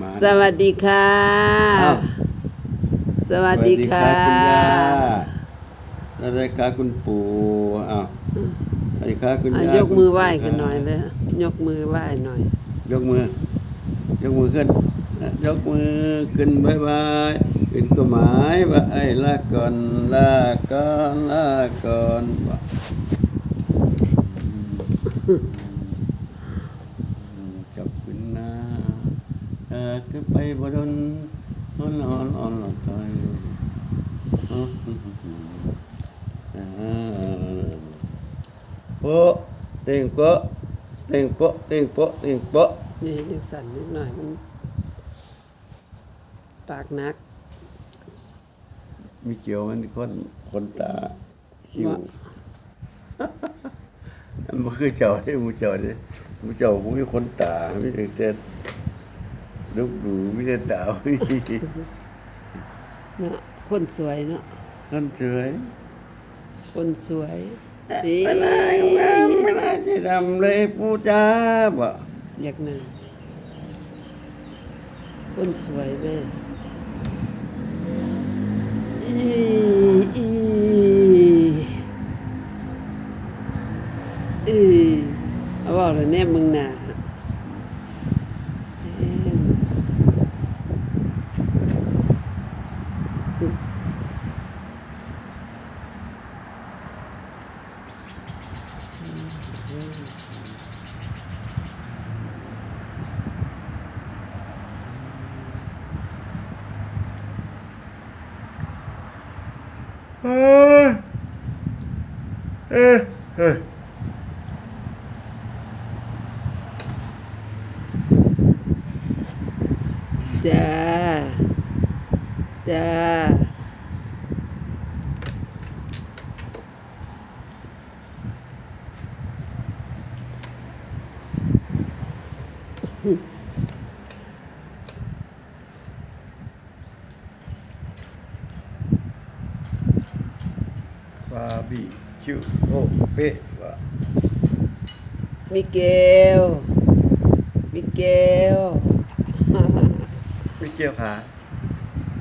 มา สวัสดีค่ะ อ้าว สวัสดีค่ะ สวัสดีครับคุณย่าสวัสดีครับคุณปู่อ้าวสวัสดีครับคุณอะย่ายยกมือไหว้กันหน่อยเลยยกมือไหว้หน่อย ยกมือ ยกมือขึ้นยกมือขึ้นบายบายเป็นก็หมายว่าไอ้ลาก่อนลาก่อนลาก่อนว่าขอบคุณนะ เออขึ้นไปบนนนอนนอนนอนหลับใจโปะเต็งโปะเต็งโปะเต็งโปะเต็งโปะนี่เด็กสั่นนิดหน่อยมันปากนัก มีเกี่ยวมันคนคนตาคิวมันคือเจ้าที่มูเจ้าที่มูเจ้ามูมีคนตาไม่ได้แต่ ลูกดูไม่ได้ตาไม่เนาะคนสวยเนาะคนสวย คนสวยสีไม่น่าไม่น่าจะทำเลยปูจ้าบ่อยากนั่งคนสวยแม่อีอีอีเอาบอกเลยแน่มึงน่ะเอิ่ม เออเอ อเออจ้าจ้าบาร์บีคิวโอเป๊ะว่ะมิเกล มิเกลไม่เกี่ยวขา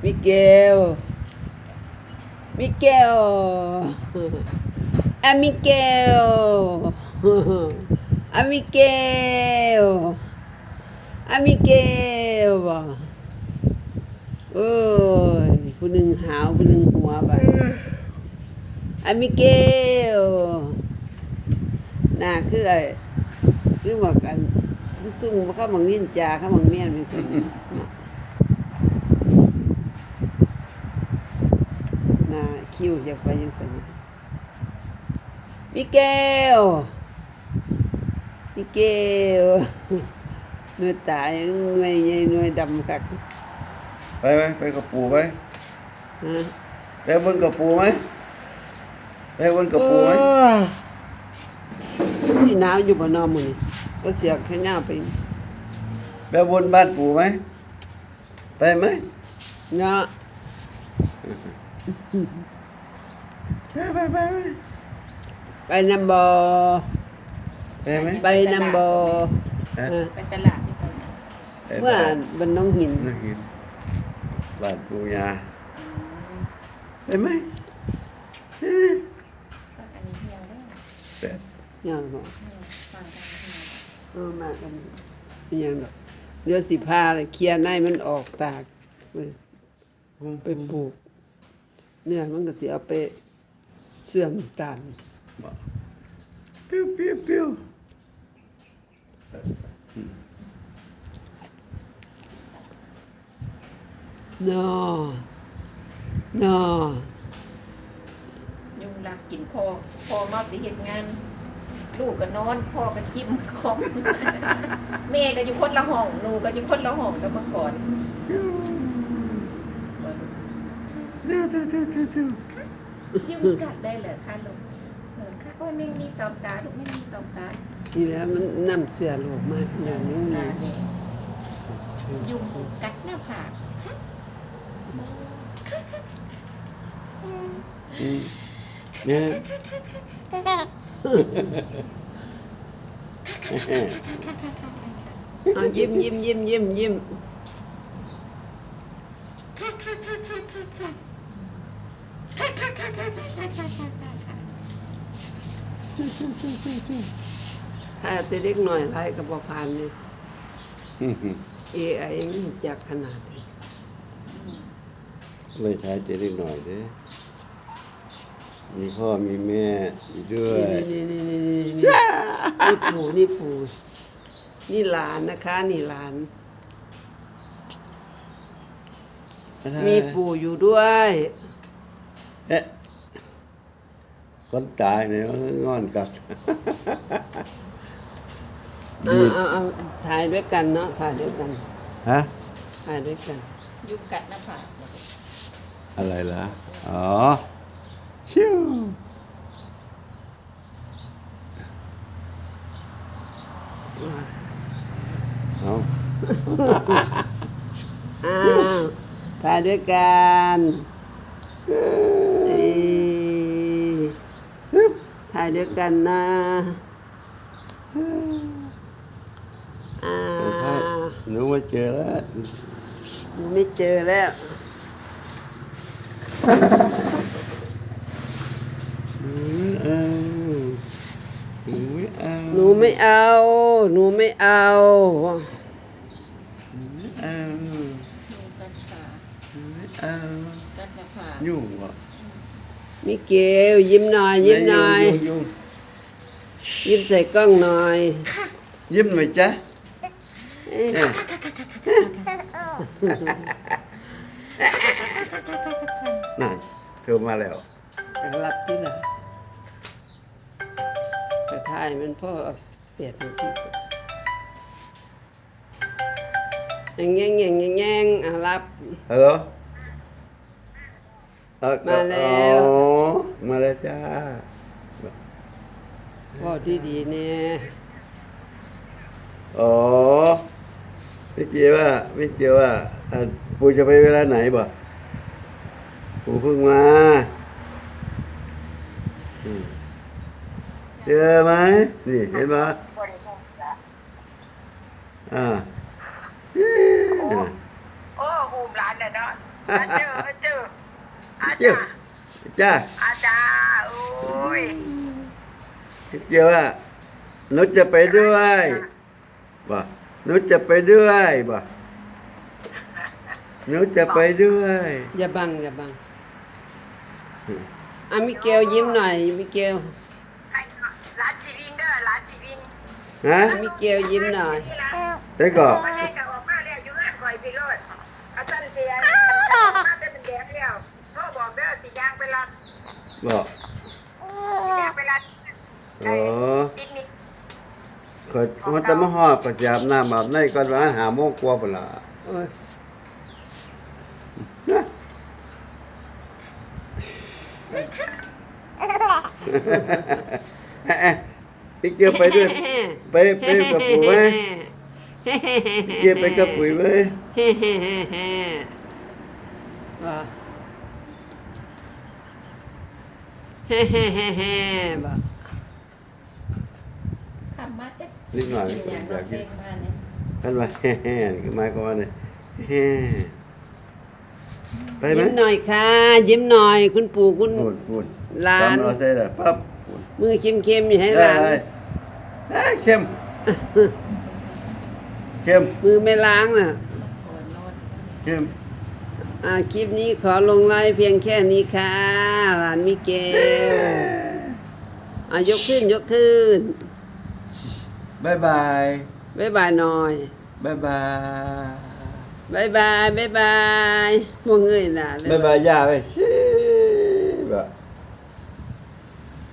มิเกลมิเกลอะมิเกลอะมิเกลอะมิเกลบ่โอ้ยผู้หนึ่งหาวผู้หนึ่งหัวไป อะมิเกลน่าคือไอ้คือบอกกันคือซุ่มบ่เข้ามังนินจาเข้ามังเมียนไม่ถึงเนาะหน้าคิ้วอยากไปยังสันมิเกลมิเกลหน่วยตายังหน่วยใหญ่หน่วยดำคักไปไหมไปกับปู่ไหมฮะไปบนกับปู่ไหม ไปบนกับปู่ไหมโอ้ยนี่หนาวอยู่บนนอมือนี่ก็เสียแค่หน้าไปไปบนบ้านปู่ไหมไปไหมเนาะไปไปไปไปไปนำบอไปไหมไปนำบอฮะฮะไปตลาดดีกว่าไปเมื่อบันน้องหินบ้านหินบ้านปู่ย่าไปไหมเอ้ย ก็อันนี้เที่ยวด้วย ไป อ ย่างบอกเที่ยวฟังกันเที่ยวเออมากันอหย่างดอกเดี๋ยวสิพาเลยเคลียร์ในมันออกตากไปไปปลูก เนี่ยมันก็สิเอาไปเสื่อมตาลปิ้วปิ้วปิ้วนอนอยุงรักกินพ่อพ่อมาไปเฮ็ดงาน ลูกก็นอนพ่อก็จิ้มคอมแม่ก็อยู่คนละห้องหนูก็อยู่คนละห้องกับเมื่อก่อนเร็วเร็วเร็วเร็วเร็วยุงกัดได้เหรอคะลูกเออค่ะโอ้ยแม่งมีตอมตาลูกแม่งมีตอมตานี่แหล้วมันน้ำเสือโลกมากอย่างนี้ตานี่เนี่ยยุงกัดหน้าผากค่ะอืมเนี่ย เอายิ้มยิ้มยิ้มยิ้มยิ้มถ้าแต่เล็กหน่อยไรกับบผ่านเนี่ย AI มันจากขนาดนี้ไม่ใช้เจเล็กหน่อยเด้ มีพ่อมีแม่อยู่ด้วยนี่นี่นี่นี่นี่นี่ปู่นี่ปู่นี่หลานนะคะ นี่หลาน มีปู่อยู่ด้วย เอ๊ะคนตายเนี่ยมันงอนกักเอาเอาเอาถ่ายด้วยกันเนาะถ่ายด้วยกันฮะ ถ่ายด้วยกัน ยุงกัดหน้าผาก อะไรล่ะ อ๋อ ชิวเอา อ้าวถ่ายด้วยกันเอ้ยถ่ายด้วยกันนะอ่าหนูมาเจอแล้วไม่เจอแล้วหนูไม่เอา หนูไม่เอา หนูไม่เอา เอายุงกัดขาไม่เอากัดหน้าผากยุ่งวะมิเกลยิ้มหน่อยยิ้มหน่อยยุ่งยุ่งยิ้มใส่กล้องหน่อย ยิ้มหน่อยจ้ะเอ๊ะนั่นเธอมาแล้วรับที่ไหนไปถ่ายมันพ่อเปลี่ยน มาที่แง่งแง่งแง่งแง่งอะรับ ฮัลโหลเออมาแล้ว อ๋อมาแล้วจ้า พ่อที่ดีเนี่ยอ๋อพี่เจว่าพี่เจว่าอะปู่จะไปเวลาไหนบ่ปู่เพิ่งมาอืมเจอไหมนี่เห็นไหมอ่าเอ๊ะ โอ้หูมหลานน่ะเนาะ อาเจออาเจออาเจ้าจาจ้าอาจาโอ้ยพี่เจว่านุชจะไปด้วยบ่นุชจะไปด้วยบ่นุชจะไปด้วย อย่าบังอย่าบังอะมิเกลยิ้มหน่อยมิเกลให้หลานชีวินเด้อหลานชีวินฮะมิเกลยิ้มหน่อยที่ละได้ก่อน บอกสิยางไปรับอ๋อปิกนิกขอยมันจะมาหอดประจับน้ำอาบในก่อนว่าหาโมงกว่าเปล่าโอ้ยพี่เกียวไปด้วยไปไปกับปู่ไหมพี่เกียวไปกับปุ๋ยไหม ว่า เฮ่เฮ่เฮ่เฮ่บอกคำมาจะนิดหน่อยกินอย่างอยากเล่กินนมาเนี่ยท่านว่าแฮ่ๆคือหมายความว่าเนี่ยแฮ่ไปไหมยิ้มหน่อยค่ะ ยิ้มหน่อย คุณปู่คุณ พูดพูดหลานตอเราใส่ละปั๊บพูดมือเข้มๆอย่าให้หได้ลานเลยเอ้ยเข้มเข้มมือไม่ล้างน่ะก่อนนอนเข้ม อ่าคลิปนี้ขอลงไลฟ์เพียงแค่นี้ค่ะหลานมิเกลอะยกขึ้นยกขึ้นบายบายบ๊ายบายหน่อยบายบายบ๊ายบายบ๊ายบายม่วงเงยหน่ะเลย บายบายย่าไปชิบะ